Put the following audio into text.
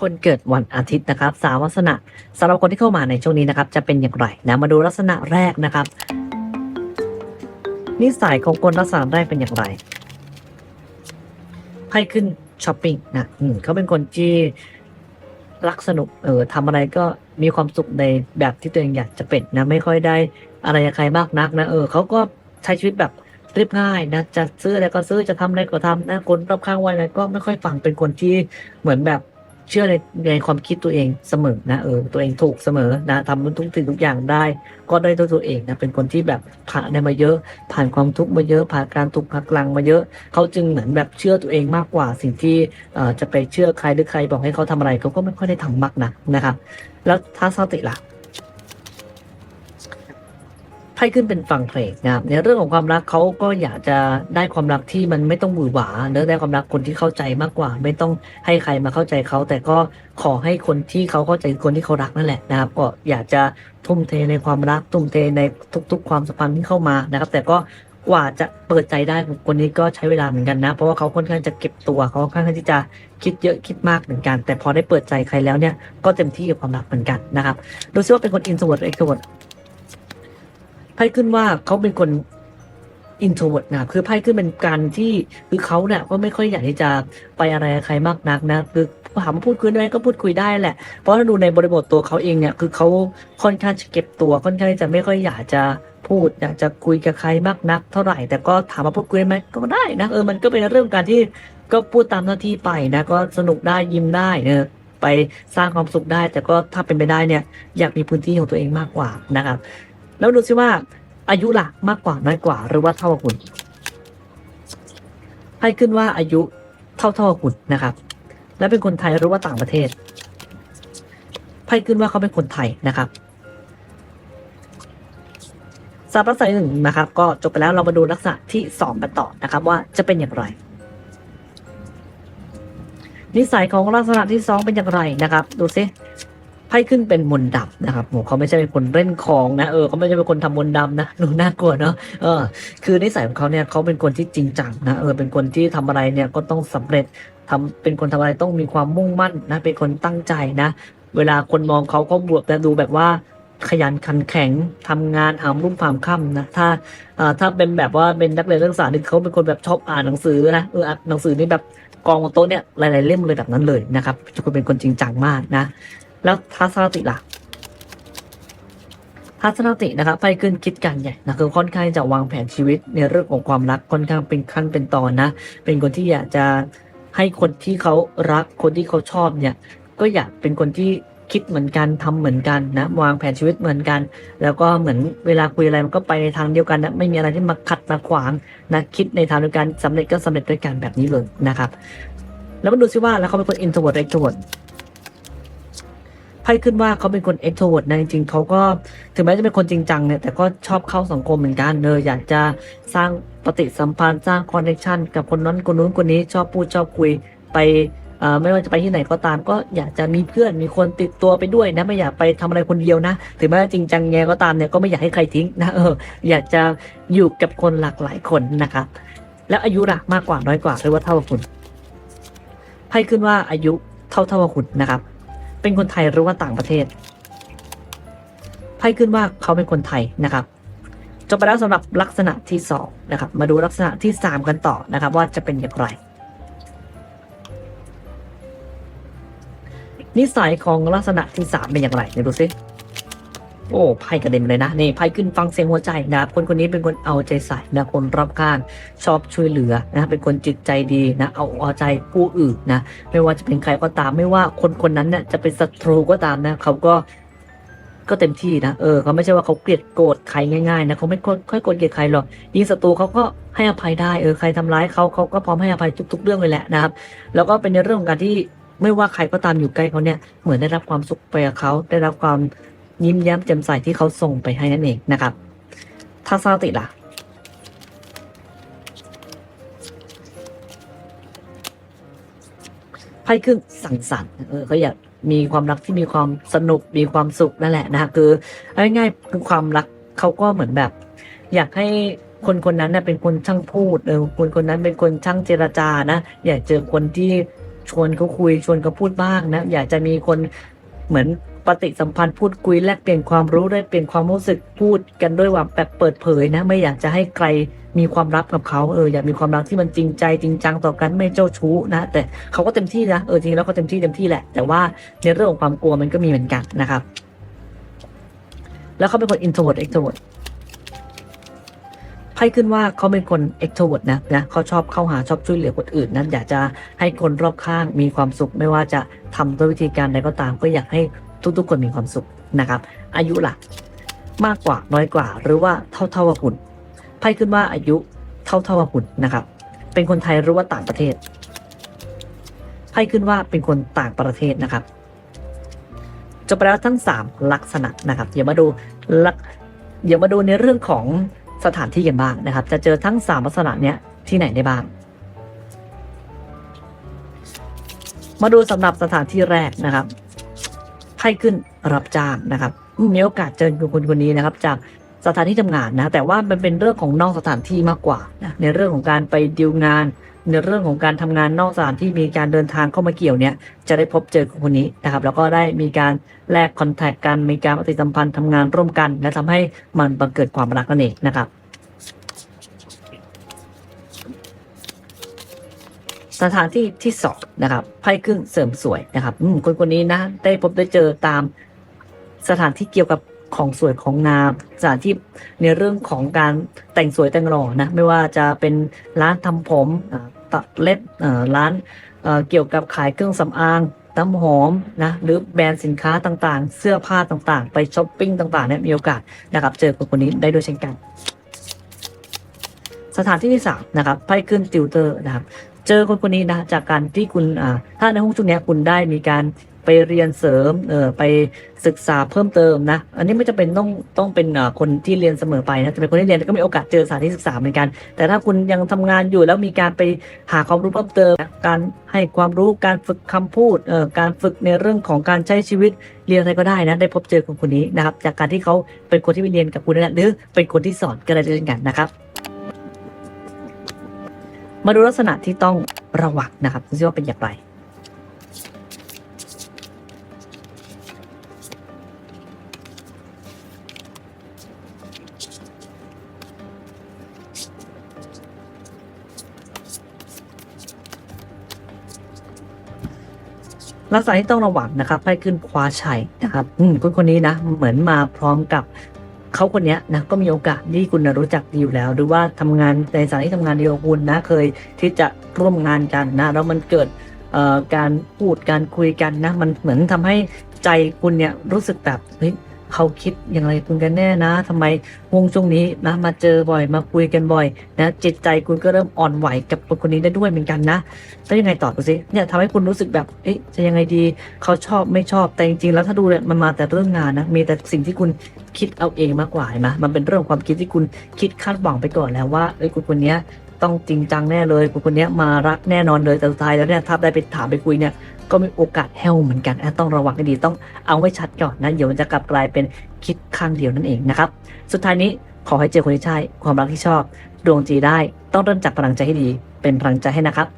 คนเกิดวันอาทิตย์นะครับสามลักษณะสำหรับคนที่เข้ามาในช่วงนี้นะครับ จะเป็นอย่างไรนะมาดูลักษณะแรกนะครับ นิสัยของคนลักษณะแรกเป็นอย่างไรไพ่ขึ้นช้อปปิ้งนะอืมเขาเป็นคนที่รักสนุกเออทำอะไรก็มีความสุขในแบบที่ตัวเองอยากจะเป็นนะไม่ค่อยได้อะไรใครมากนักนะเออเขาก็ใช้ชีวิตแบบเรียบง่ายนะจะซื้ออะไรก็ซื้อจะทำอะไรก็ทำนะคนรอบข้างว่าอะไรก็ไม่ค่อยฟังเป็นคนที่เหมือนแบบ เชื่อในในความคิดตัวเองเสมอนะเออตัวเองถูกเสมอนะทำทุกสิ่งทุกอย่างได้ ก็ได้ด้วยตัวเองนะเป็นคนที่แบบผ่านมาเยอะ ผ่านความทุกข์มาเยอะ ผ่านการถูกพักลังมาเยอะ เขาจึงเหมือนแบบเชื่อตัวเองมากกว่าสิ่งที่เอ่อจะไปเชื่อใครหรือใครบอกให้เขาทำอะไรเขาก็ไม่ค่อยได้ทำมากนะนะครับแล้วทัศนคติล่ะ พ่ขึ้นเป็นฝั่งเพลงนะครับในเรื่องของความรักเขาก็อยากจะได้ความรักที่มันไม่ต้องหวือหวาเนื้อได้ความรักคนที่เข้าใจมากกว่า ไม่ต้องให้ใครมาเข้าใจเขาแต่ก็ขอให้คนที่เขาเข้าใจคนที่เขารักนั่นแหละนะครับ ก็อยากจะทุ่มเทในความรักทุ่มเทในทุก ๆ ความสัมพันธ์ที่เข้ามานะครับ แต่ก็กว่าจะเปิดใจได้คนนี้ก็ใช้เวลาเหมือนกันนะ เพราะว่าเขาค่อนข้างจะเก็บตัวเขาค่อนข้างที่จะคิดเยอะคิดมากเหมือนกัน แต่พอได้เปิดใจใครแล้วเนี่ยก็เต็มที่กับความรักเหมือนกันนะครับดูซิว่าเป็นคนอินโทรเวิร์ดเอ็กโทรเวิร์ด พ่ขึ้นว่าเขาเป็นคนอินโทรเวิร์ดนะคือไพ่ขึ้นเป็นการที่คือเขาเนี่ยก็ไม่ค่อยอยากที่จะไปอะไรใครมากนักนะคือถามว่าพูดคุยได้ก็พูดคุยได้แหละ เพราะถ้าดูในบริบทตัวเขาเองเนี่ยคือเขาค่อนข้างจะเก็บตัวค่อนข้างจะไม่ค่อยอยากจะพูดอยากจะคุยกับใครมากนัก เท่าไหร่แต่ก็ถามว่าพูดคุยได้ไหมก็ได้นะเออมันก็เป็นเรื่องการที่ก็พูดตามหน้าที่ไปนะก็สนุกได้ยิ้มได้เนอะไปสร้างความสุขได้ แต่ก็ถ้าเป็นไปได้เนี่ยอยากมีพื้นที่ของตัวเองมากกว่านะครับ แล้วดูซิว่าอายุล่ะมากกว่าน้อยกว่า หรือว่าเท่ากับคุณ ให้ขึ้นว่าอายุเท่าเท่ากับคุณนะครับ และเป็นคนไทยหรือว่าต่างประเทศไพ่ขึ้นว่าเขาเป็นคนไทยนะครับสามลักษณะหนึ่งนะครับ ก็จบไปแล้วเรามาดูลักษณะที่สองกันต่อนะครับ ว่าจะเป็นอย่างไร นิสัยของลักษณะที่สองเป็นอย่างไรนะครับ ดูซิ ไพ่ขึ้นเป็นมนต์ดำนะครับโหเขาไม่ใช่เป็นคนเล่นของนะเออเขาไม่ใช่เป็นคนทำมนต์ดำนะดูน่ากลัวเนาะเออ คือนิสัยของเขาเนี่ยเขาเป็นคนที่จริงจังนะเออเป็นคนที่ทำอะไรเนี่ยก็ต้องสำเร็จทำเป็นคนทำอะไรต้องมีความมุ่งมั่นนะเป็นคนตั้งใจนะ เวลาคนมองเขาก็บวกแต่ดูแบบว่าขยันขันแข็งทำงานหามรุ่มผามค่ำนะถ้าถ้าเป็นแบบว่าเป็นนักเรียนนักศึกษาเนี่ยเขาเป็นคนแบบชอบอ่านหนังสือนะเออหนังสือนี่แบบกองบนโต๊ะเนี่ยหลาย ๆ เล่มเลยแบบนั้นเลยนะครับจะเป็นคนจริงจังมากนะ แล้วทัศนติล่ะทัศนตินะครับไปขึ้นคิดกันใหญ่นะคือค่อนข้างจะวางแผนชีวิตในเรื่องของความรักค่อนข้างเป็นขั้นเป็นตอนนะ เป็นคนที่อยากจะให้คนที่เขารักคนที่เขาชอบเนี่ย ก็อยากเป็นคนที่คิดเหมือนกันทำเหมือนกันนะ วางแผนชีวิตเหมือนกัน แล้วก็เหมือนเวลาคุยอะไรมันก็ไปในทางเดียวกันนะไม่มีอะไรที่มาขัดมาขวางนะคิดในทางเดียวกันสำเร็จก็สำเร็จด้วยกันแบบนี้เลยนะครับ แล้วมาดูซิว่าแล้วเขาเป็นคน introvert extrovert ไพ่ขึ้นว่าเขาเป็นคน extrovert นะจริงๆเขาก็ถึงแม้จะเป็นคนจริงจังเนี่ยแต่ก็ชอบเข้าสังคมเหมือนกันเนอะอยากจะสร้างปฏิสัมพันธ์สร้างคอนเนคชันกับคนนั้นคนนู้นคนนี้ชอบพูดชอบคุยไปไม่ว่าจะไปที่ไหนก็ตามก็อยากจะมีเพื่อนมีคนติดตัวไปด้วยนะไม่อยากไปทำอะไรคนเดียวนะถึงแม้จริงจังแงก็ตามเนี่ยก็ไม่อยากให้ใครทิ้งนะเอออยากจะอยู่กับคนหลากหลายคนนะครับแล้วอายุล่ะมากกว่าน้อยกว่าหรือว่าเท่ากับคุณไพ่ขึ้นว่าอายุเท่าเท่ากับคุณนะครับ เป็นคนไทยหรือว่าต่างประเทศไพ่ขึ้นว่าเขาเป็นคนไทยนะครับจบไปแล้วสำหรับลักษณะที่สองนะครับ มาดูลักษณะที่สามกันต่อนะครับ ว่าจะเป็นอย่างไร นิสัยของลักษณะที่สามเป็นอย่างไรเดี๋ยวดูซิ โอ้ไพ่กระเด็นเลยนะนี่ไพ่ขึ้นฟังเสียงหัวใจนะครับคนคนนี้เป็นคนเอาใจใส่นะคนรอบข้างชอบช่วยเหลือนะเป็นคนจิตใจดีนะเอาเอาใจผู้อื่นนะไม่ว่าจะเป็นใครก็ตามไม่ว่าคนคนนั้นเนี่ยจะเป็นศัตรูก็ตามนะเขาก็ก็เต็มที่นะ เออเขาไม่ใช่ว่าเขาเกลียดโกรธใครง่ายๆนะเขาไม่ค่อยโกรธเกลียดใครหรอกยิ่งศัตรูเขาก็ให้อภัยได้ เออ ใครทำร้ายเขาเขาก็พร้อมให้อภัยทุก ๆ เรื่องเลยแหละนะครับ แล้วก็เป็นในเรื่องของการที่ไม่ว่าใครก็ตามอยู่ใกล้เขาเนี่ย เหมือนได้รับความสุขไปกับเขา ได้รับความ ยิ้มแย้มแจ่มใสที่เขาส่งไปให้นั่นเองนะครับทัศนคติล่ะ ไพ่ขึ้นสังสรรค์เออเขาอยากมีความรักที่มีความสนุกมีความสุขนั่นแหละนะคือง่ายๆคือความรักเขาก็เหมือนแบบ อยากให้คนคนนั้นเน่ะเป็นคนช่างพูดเออคนคนนั้นเป็นคนช่างเจรจานะอยากเจอคนที่ชวนเขาคุยชวนเขาพูดบ้างนะ อยากจะมีคนเหมือน ฏิสัมพันธ์พูดคุยแลกเปลี่ยนความรู้ได้เปลี่ยนความรู้สึกพูดกันด้วยว่าแบบเปิดเผยนะ ไม่อยากจะให้ใครมีความลับกับเขาเอออยากมีความรักที่มันจริงใจจริงจังต่อกันไม่เจ้าชู้นะแต่เขาก็เต็มที่นะเออจริงแล้วก็เต็มที่เต็มที่แหละ แต่ว่าในเรื่องของความกลัวมันก็มีเหมือนกันนะครับ แล้วเขาเป็นคน introvert extrovert ไพ่ขึ้นว่าเขาเป็นคน extrovert นะนะเขาชอบเข้าหาชอบช่วยเหลือคนอื่นนั้นอยากจะให้คนรอบข้างมีความสุขไม่ว่าจะทำด้วยวิธีการใดก็ตามก็อยากให้ ทุก ๆ คนมีความสุขนะครับ อายุล่ะมากกว่าน้อยกว่า หรือว่าเท่าเท่ากับคุณไพ่ขึ้นว่าอายุเท่าเท่ากับคุณนะครับ เป็นคนไทยหรือว่าต่างประเทศไพ่ขึ้นว่าเป็นคนต่างประเทศนะครับจบไปแล้วทั้ง 3 ลักษณะนะครับเดี๋ยวมาดูลักเดี๋ยวมาดูในเรื่องของสถานที่กันบ้างนะครับ จะเจอทั้ง 3 ลักษณะเนี้ยที่ไหนได้บ้างมาดูสำหรับสถานที่แรกนะครับ ไพ่ขึ้นรับจ้างนะครับมีโอกาสเจอคนคนนี้นะครับ จากสถานที่ทำงานนะแต่ว่ามันเป็นเรื่องของนอกสถานที่มากกว่านะในเรื่องของการไปดีลงาน ในเรื่องของการทำงานนอกสถานที่มีการเดินทางเข้ามาเกี่ยวเนี่ยจะได้พบเจอคนคนนี้นะครับแล้วก็ได้มีการแลกคอนแทคกันมีการปฏิสัมพันธ์ทำงานร่วมกัน และทำให้มันบังเกิดความรักนั่นเองนะครับ สถานที่ที่สองนะครับไพ่ขึ้นเสริมสวยนะครับอืมคนคนนี้นะได้พบได้เจอตามสถานที่เกี่ยวกับของสวยของงามสถานที่ในเรื่องของการแต่งสวยแต่งหล่อนะไม่ว่าจะเป็นร้านทำผมตัดเล็บร้านเกี่ยวกับขายเครื่องสำอางน้ำหอมนะหรือแบรนด์สินค้าต่างๆ เสื้อผ้าต่างๆ ไปช้อปปิ้งต่างๆเนี่ยมีโอกาสนะครับเจอคนคนนี้ได้ด้วยเช่นกัน สถานที่ที่สามนะครับไพ่ขึ้นติวเตอร์นะครับ เจอคนคนนี้นะจากการที่คุณถ้าในห้องช่วงเนี้คุณได้มีการไปเรียนเสริมเออไปศึกษาเพิ่มเติมนะ อันนี้ไม่จำเป็นต้องต้องเป็นคนที่เรียนเสมอไปนะจะเป็นคนที่เรียนก็มีโอกาสเจอสถานที่ศึกษาเหมือนกัน แต่ถ้าคุณยังทำงานอยู่แล้วมีการไปหาความรู้เพิ่มเติม การให้ความรู้การฝึกคำพูดเออการฝึกในเรื่องของการใช้ชีวิตเรียนอะไรก็ได้นะ ได้พบเจอคนคนนี้นะครับ จากการที่เขาเป็นคนที่ไปเรียนกับคุณนั่นแหละหรือเป็นคนที่สอนก็ได้เช่นกันนะครับ มาดูลักษณะที่ต้องระวังนะครับดูซิว่าเป็นอย่างไรลักษณะที่ต้องระวังนะครับให้ขึ้นคว้าชัยนะครับ อืมคนคนนี้นะ เหมือนมาพร้อมกับ เขาคนนี้นะก็มีโอกาสที่คุณนะรู้จักดีอยู่แล้ว หรือว่าทำงานในสถานที่ทำงานเดียวกับคุณนะเคยที่จะร่วมงานกันนะแล้วมันเกิดการพูดการคุยกันนะมันเหมือนทำให้ใจคุณเนี่ยรู้สึกแบบเฮ้ย เขาคิดอย่างไรคุณกันแน่นะทำไมวงช่วงนี้นะ มาเจอบ่อยมาคุยกันบ่อยนะจิตใจคุณก็เริ่มอ่อนไหวกับคนคนนี้ได้ด้วยเหมือนกันนะแล้วยังไงต่อดูสิเนี่ยทำให้คุณรู้สึกแบบเอ๊ะจะยังไงดีเขาชอบไม่ชอบแต่จริงๆแล้วถ้าดูเนี่ยมันมาแต่เรื่องงานนะมีแต่สิ่งที่คุณคิดเอาเองมากกว่าเห็นไหมมันเป็นเรื่องของความคิดที่คุณคิดคาดหวังไปก่อนแล้วว่าเอ้ยคุณคนนี้ต้องจริงจังแน่เลยคุณคนนี้มารักแน่นอนเลยแต่สุดท้ายแล้วเนี่ยถ้าได้ไปถามไปคุยเนี่ย ก็มีโอกาสแฮลเหมือนกันต้องระวังให้ดีต้องเอาไว้ชัดก่อนนะเดี๋ยวมันจะกลับกลายเป็นคิดข้างเดียวนั่นเองนะครับ สุดท้ายนี้ขอให้เจอคนที่ใช่ความรักที่ชอบ ดวงจีได้ต้องเริ่มจากพลังใจให้ดี เป็นพลังใจให้นะครับ